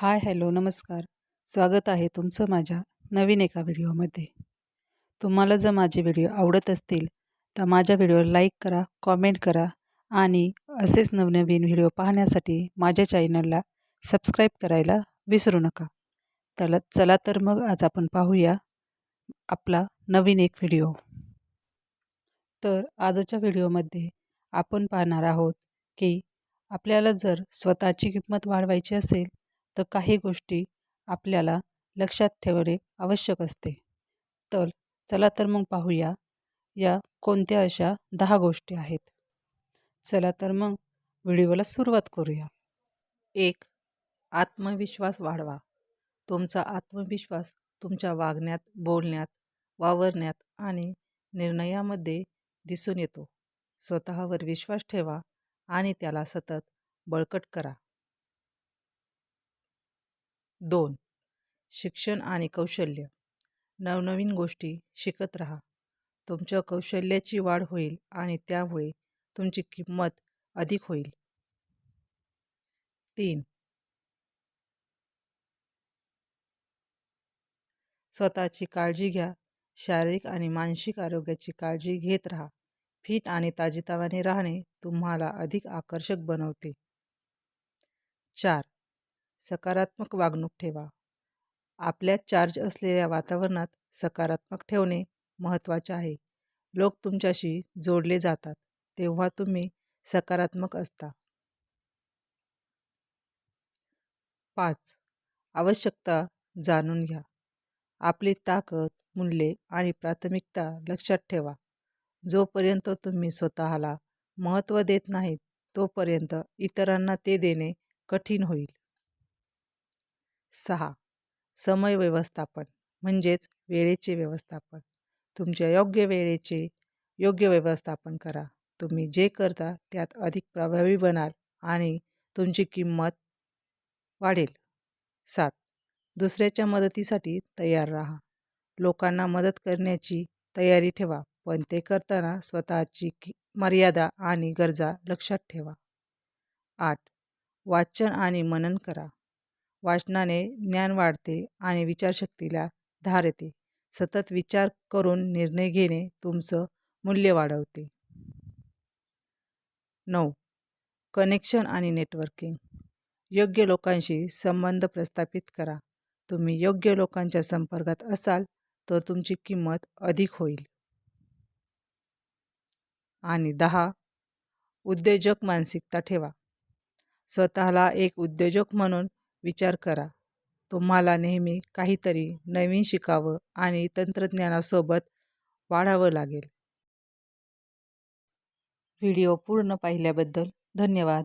Hi hello नमस्कार. स्वागत आहे तुमचं माझ्या नवीन एका व्हिडिओमध्ये. तुम्हाला जर माझे व्हिडिओ आवडत असतील तर माझ्या व्हिडिओला लाईक करा कॉमेंट करा आणि असेच नवनवीन व्हिडिओ पाहण्यासाठी माझ्या चॅनलला सबस्क्राईब करायला विसरू नका. तर चला तर मग आज आपण पाहूया आपला नवीन एक व्हिडिओ. तर आजच्या व्हिडिओमध्ये आपण पाहणार आहोत की आपल्याला जर स्वतःची किंमत वाढवायची असेल तर काही गोष्टी आपल्याला लक्षात ठेवणे आवश्यक असते. तर चला तर मग पाहूया या कोणत्या अशा दहा गोष्टी आहेत. चला तर मग व्हिडिओला सुरुवात करूया. एक आत्मविश्वास वाढवा. तुमचा आत्मविश्वास तुमच्या वागण्यात बोलण्यात वावरण्यात आणि निर्णयामध्ये दिसून येतो. स्वतःवर विश्वास ठेवा आणि त्याला सतत बळकट करा. दोन. शिक्षण आणि कौशल्य. नवनवीन गोष्टी शिकत राहा. तुमच्या कौशल्याची वाढ होईल आणि त्यामुळे तुमची किंमत अधिक होईल. तीन. स्वतःची काळजी घ्या. शारीरिक आणि मानसिक आरोग्याची काळजी घेत राहा. फिट आणि ताजेतवाने राहणे तुम्हाला अधिक आकर्षक बनवते. चार. सकारात्मक वागणूक ठेवा. आपल्यात चार्ज असलेल्या वातावरणात सकारात्मक ठेवणे महत्त्वाचे आहे. लोक तुमच्याशी जोडले जातात तेव्हा तुम्ही सकारात्मक असता. पाच. आवश्यकता जाणून घ्या. आपली ताकद मूल्ये आणि प्राथमिकता लक्षात ठेवा. जोपर्यंत तुम्ही स्वतःला महत्त्व देत नाहीत तोपर्यंत इतरांना ते देणे कठीण होईल. सहा. समय व्यवस्थापन म्हणजेच वेळेचे व्यवस्थापन. तुमच्या योग्य वेळेचे योग्य व्यवस्थापन करा. तुम्ही जे करता त्यात अधिक प्रभावी बनाल आणि तुमची किंमत वाढेल. सात. दुसऱ्याच्या मदतीसाठी तयार राहा. लोकांना मदत करण्याची तयारी ठेवा पण ते करताना स्वतःची कि मर्यादा आणि गरजा लक्षात ठेवा. आठ. वाचन आणि मनन करा. वाचनाने ज्ञान वाढते आणि विचारशक्तीला धार येते. सतत विचार करून निर्णय घेणे तुमचं मूल्य वाढवते. नऊ. कनेक्शन आणि नेटवर्किंग. योग्य लोकांशी संबंध प्रस्थापित करा. तुम्ही योग्य लोकांच्या संपर्कात असाल तर तुमची किंमत अधिक होईल. आणि दहा. उद्योजक मानसिकता ठेवा. स्वतःला एक उद्योजक म्हणून विचार करा. तुम्हाला नेहमी काहीतरी नवीन शिकावं आणि तंत्रज्ञानासोबत वाढावं लागेल. व्हिडिओ पूर्ण पाहिल्याबद्दल धन्यवाद.